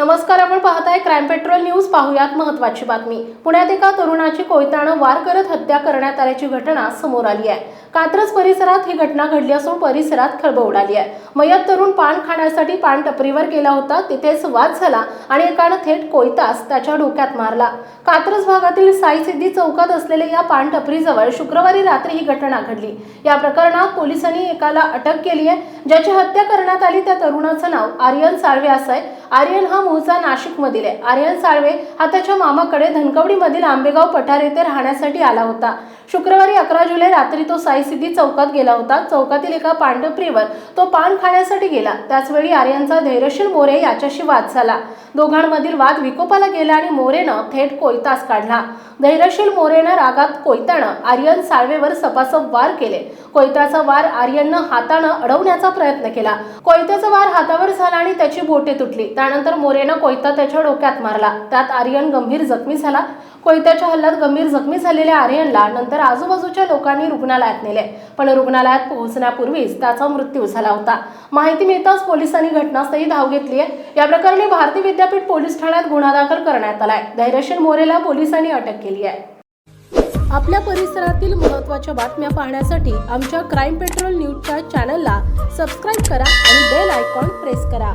नमस्कार आपण पाहताय क्राईम पेट्रोल न्यूज पाहूयात महत्वाची बातमी. पुण्यात एका तरुणाची कोयतानं वार करत हत्या करण्यात आल्याची घटना समोर आली आहे. कात्रज परिसरात ही घटना घडली असून परिसरात खळबळ उडाली आहे. मयत तरुण पान खाण्यासाठी पान टपरीवर गेला होता तिथेच वाद झाला आणि एकानं थेट कोयतास त्याच्या डोक्यात मारला. कात्रज भागातील साई सिद्धी चौकात असलेल्या या पान टपरीजवळ शुक्रवारी रात्री ही घटना घडली. या प्रकरणात पोलिसांनी एकाला अटक केली आहे. ज्याची हत्या करण्यात आली त्या तरुणाचं नाव आर्यन साळवे असं आहे. आर्यन हा मूळचा नाशिकमधील आहे. आर्यन साळवे हा त्याच्या मामाकडे धनकवडीमधील आंबेगाव पठार येथे राहण्यासाठी आला होता. शुक्रवारी अकरा जुलै रात्री तो साई सिद्धी चौकात गेला होता. चौकातील एका पांढरप्रीवर तो पान खाण्यासाठी गेला. त्याचवेळी आर्यनचा धैर्यशील मोरे याच्याशी वाद झाला. दोघांमधील वाद विकोपाला गेला आणि मोरेनं थेट कोयतास काढला. धैर्यशील मोरेनं रागात कोयत्यानं आर्यन साळवेवर सपासप वार केले. कोयत्याचा वार आर्यननं हातानं अडवण्याचा प्रयत्न केला. कोयत्याचा वार हातावर झाला आणि त्याची बोटे तुटली. त्यानंतर मोरेनं कोयता त्याच्या डोक्यात मारला. त्यात आर्यन गंभीर जखमी झाला. कोयत्याच्या हल्ल्यात गंभीर जखमी झालेल्या आर्यनला नंतर आजूबाजूच्या लोकांनी रुग्णालयात नेले. पण रुग्णालयात पोहोचण्यापूर्वीच त्याचा मृत्यू झाला होता. माहिती मिळताच पोलिसांनी घटनास्थळी धाव घेतली आहे. या प्रकरणी भारती विद्यापीठ पोलीस ठाण्यात गुन्हा दाखल करण्यात आलाय. धैर्यशील मोरेला पोलिसांनी अटक केली आहे. आपल्या परिसरातील महत्त्वाच्या बातम्या पाहण्यासाठी आमच्या क्राईम पेट्रोल न्यूजच्या चॅनलला सबस्क्राईब करा आणि बेल आयकॉन प्रेस करा.